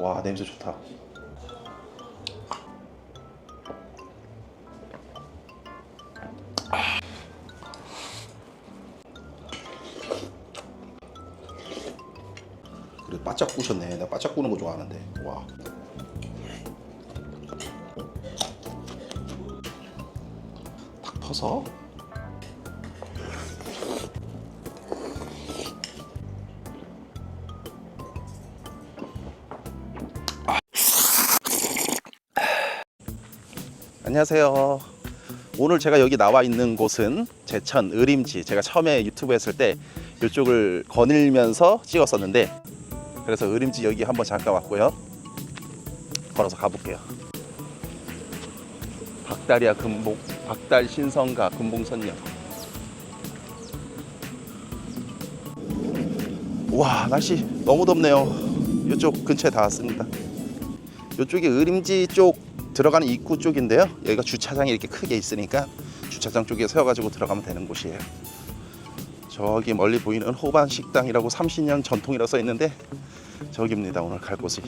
와 냄새 좋다. 그래 바짝 구셨네. 내가 바짝 구는 거 좋아하는데. 와. 탁 퍼서. 안녕하세요. 오늘 제가 여기 나와 있는 곳은 제천 의림지. 제가 처음에 유튜브 했을 때 이쪽을 거닐면서 찍었었는데 그래서 의림지 여기 한번 잠깐 왔고요. 걸어서 가볼게요. 박다리아 금봉, 박달 신성가 금봉선녀. 와 날씨 너무 덥네요. 이쪽 근처에 다 왔습니다. 이쪽이 의림지 쪽 들어가는 입구 쪽인데요. 여기가 주차장이 이렇게 크게 있으니까 주차장 쪽에 세워가지고 들어가면 되는 곳이에요. 저기 멀리 보이는 호반 식당이라고 30년 전통이라고 써 있는데 저기입니다. 오늘 갈 곳이.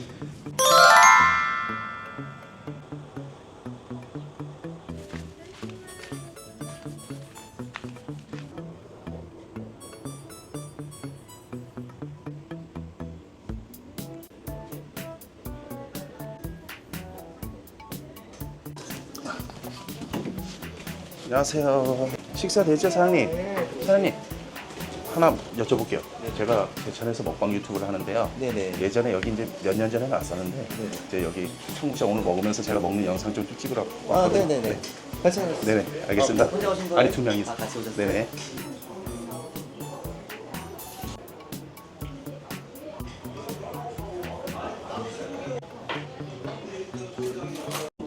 안녕하세요. 식사 되죠, 사장님? 사장님 하나 여쭤볼게요. 제가 대천에서 먹방 유튜브를 하는데요. 네네. 예전에 여기 이제 몇 년 전에 나왔었는데 이제 여기 청국장 오늘 먹으면서 제가 먹는 영상 좀 찍으라고 아, 왔거든요. 네네네. 괜찮아요. 네네 알겠습니다. 어, 혼자 오신 거예요? 아니 두 명이 아, 같이 오셨어요? 네네.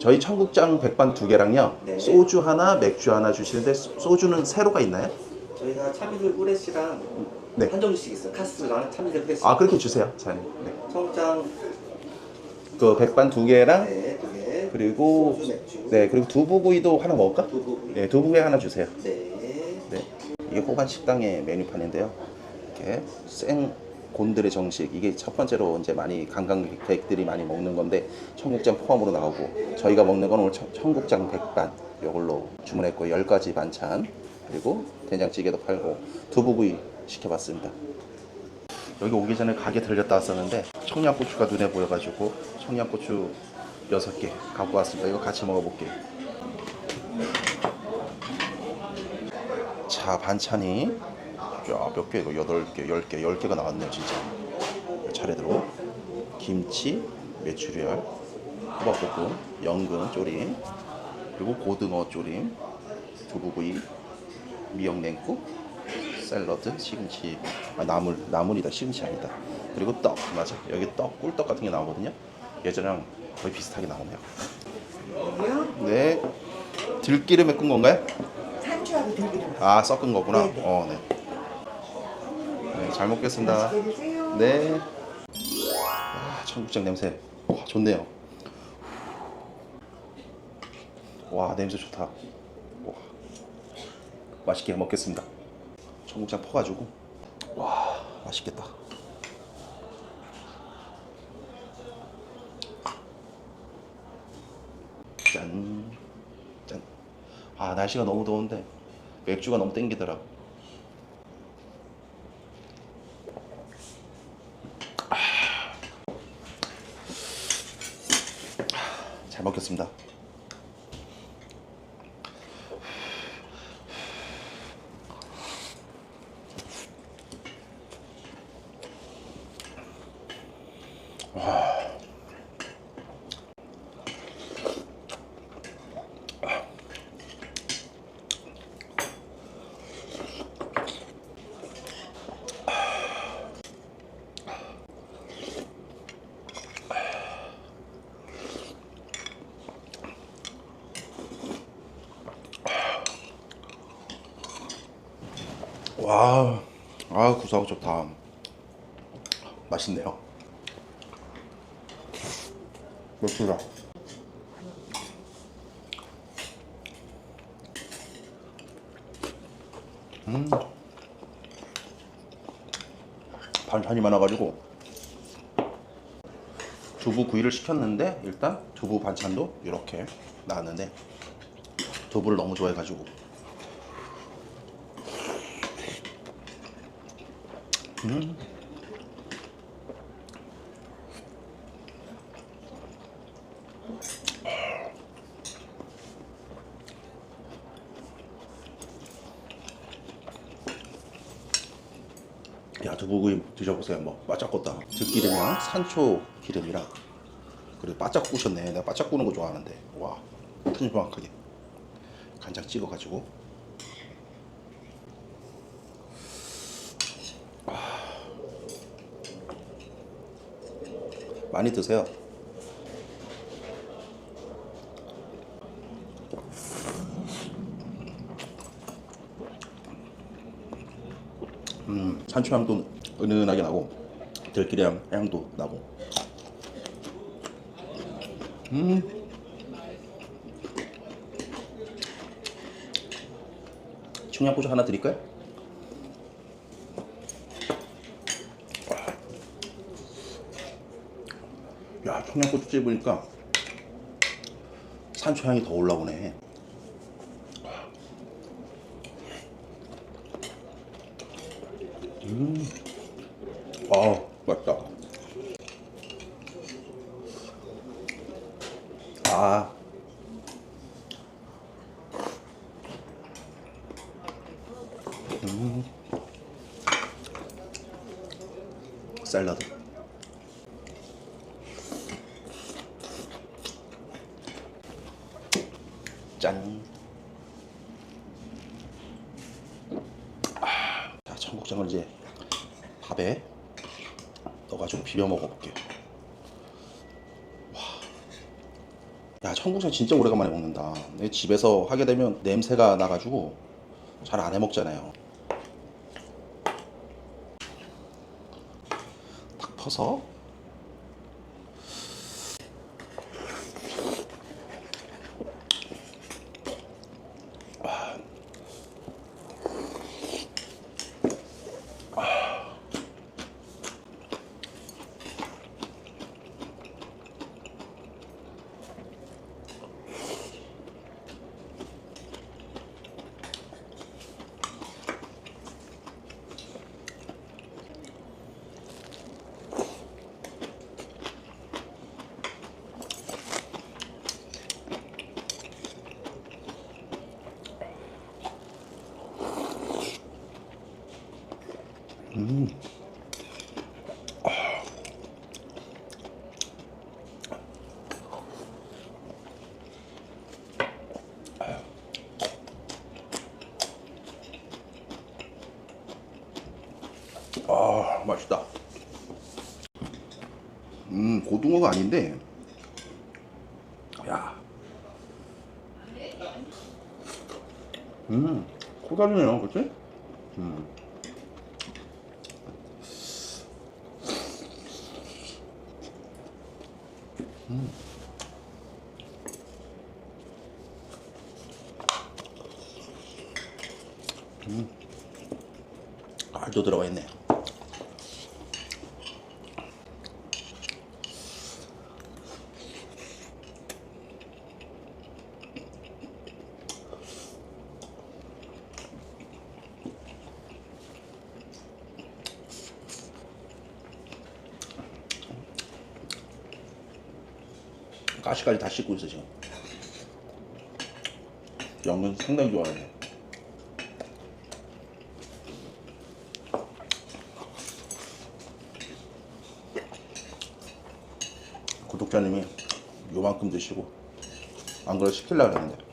저희 청국장 백반 두 개랑요 네. 소주 하나 맥주 하나 주시는데 소- 소주는 세로가 있나요? 저희가 참이슬 후레쉬랑 네. 한 종류씩 있어요. 카스랑 참이슬 후레쉬. 아 그렇게 주세요, 사장님. 네. 청장 그 백반 두 개랑 네, 두 개. 그리고 소주, 맥주. 네 그리고 두부구이도 하나 먹을까? 두부. 네 두부구이 하나 주세요. 네. 네 이게 호반 식당의 메뉴판인데요. 이렇게 생 곤드레 정식 이게 첫 번째로 이제 많이 관광객들이 많이 먹는 건데 청국장 포함으로 나오고 저희가 먹는 건 오늘 청- 청국장 백반 이걸로 주문했고 열 가지 반찬 그리고 된장찌개도 팔고 두부구이 시켜봤습니다. 여기 오기 전에 가게 들렸다 왔었는데 청양고추가 눈에 보여가지고 청양고추 6개 갖고 왔습니다. 이거 같이 먹어볼게요. 자 반찬이 몇 개 이거 8개 10개 10개가 나왔네요 진짜. 차례대로. 김치 메추리알 호박볶음 연근 조림 그리고 고등어 조림 두부구이 미역냉국 샐러드 시금치. 아 나물 나물이다 시금치 아니다. 그리고 떡 맞아. 여기 떡 꿀떡 같은 게 나오거든요. 예전랑 거의 비슷하게 나오네요. 네. 들기름에 끈 건가요? 산주하고 들기름. 아 섞은 거구나. 네, 네. 어, 네. 네, 잘 먹겠습니다. 맛있게 드세요. 네. 아, 청국장 냄새. 와, 좋네요. 와, 냄새 좋다. 와. 맛있게 먹겠습니다. 청국장 퍼가지고. 와, 맛있겠다. 짠. 짠. 아, 날씨가 너무 더운데 맥주가 너무 땡기더라. 와, 아 구수하고 좋다. 맛있네요. 맥주다. 음, 반찬이 많아가지고 두부 구이를 시켰는데 일단 두부 반찬도 이렇게 나왔는데 두부를 너무 좋아해가지고 음. 야 두부구이 드셔 보세요. 뭐 바짝 꽂다. 들기름이랑 산초 기름이랑 그리고 바짝 구우셨네. 내가 바짝 구우는 거 좋아하는데. 와 큼지막하게 간장 찍어가지고. 아. 많이 드세요. 음, 산초 향도 은은하게 나고 들기름 향도 나고. 음. 청양고추 하나 드릴까요? 야 청양고추 찝으니까 산초 향이 더 올라오네. 아 맛있다 아 음. 샐러드 짠 아, 자, 청국장을 이제 밥에 넣어가지고 비벼 먹어볼게요. 와, 야 청국장 진짜 오래간만에 먹는다. 내 집에서 하게 되면 냄새가 나가지고 잘 안 해 먹잖아요. 탁 퍼서 아 맛있다. 음 아닌데, 야, 음 코다리네요, 그렇지? 음. 알도 들어가 있네. 가시까지 다 씻고 있어 지금. 양은 상당히 좋아해. 구독자님이 요만큼 드시고 안 그래 시킬라 그랬는데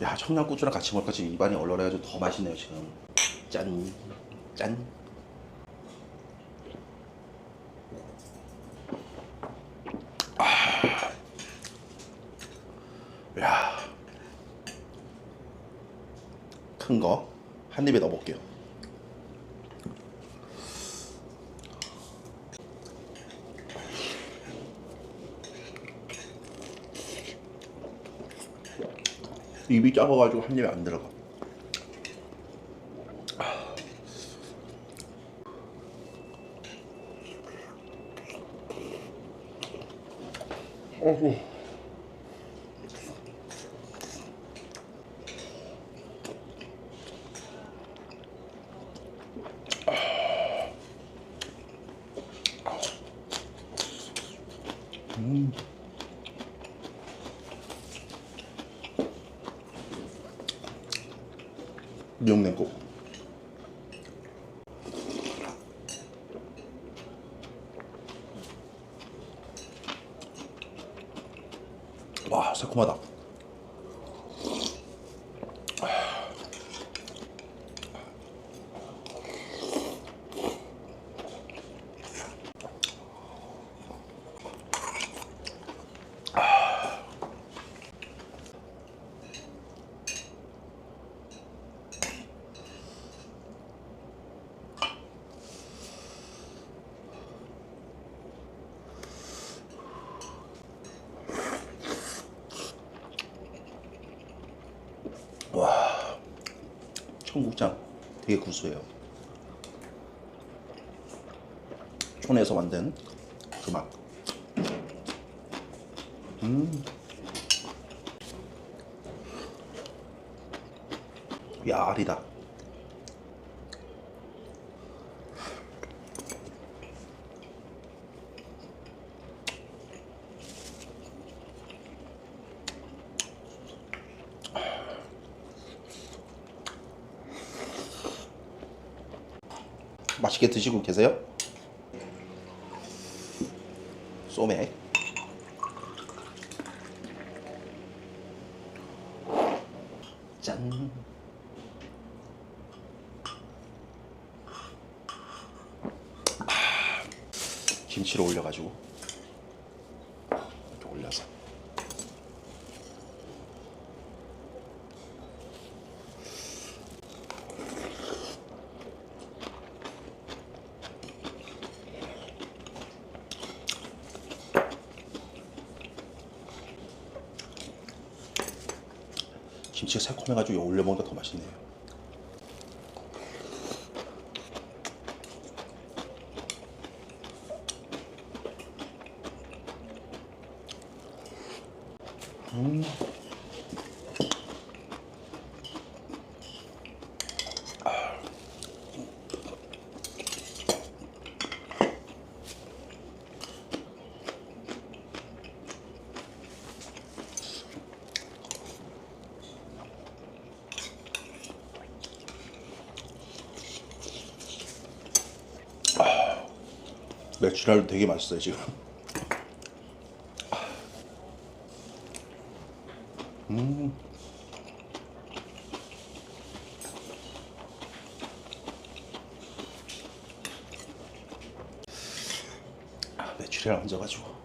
야 청양 고추랑 같이 먹으니까 지금 입안이 얼얼해가지고 더 맛있네요 지금 짠 짠. 야. 큰 거 한 입에 넣어 볼게요. 입이 작아가지고 한 입에 안 들어가. 어후. 미 ñoom nañ ko. 청국장 되게 구수해요. 촌에서 만든 그 맛. 음. 야 알이다. 맛있게 드시고 계세요? 소맥. 짠. 아, 김치를 올려가지고 이렇게 올려서. 김치가 새콤해가지고 이거 올려 먹으니까 더 맛있네요. 음. 메추리알도 되게 맛있어요 지금. 음. 아, 메추리알 얹어가지고.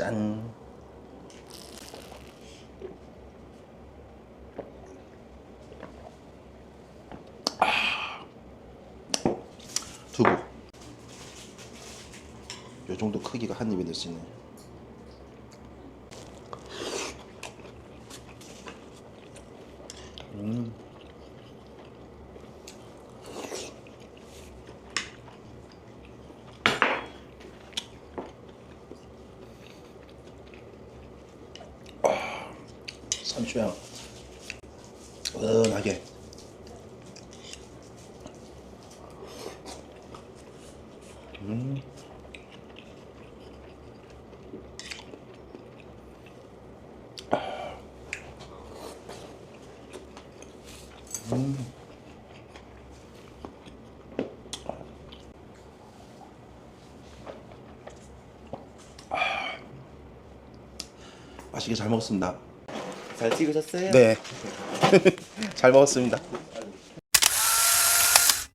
짠. 아. 두부. 요 정도 크기가 한 입에 넣을 수 있는. 음. 산초향 은하게 음. 음. 맛있게 잘 먹었습니다. 잘 찍으셨어요? 네. 잘 먹었습니다.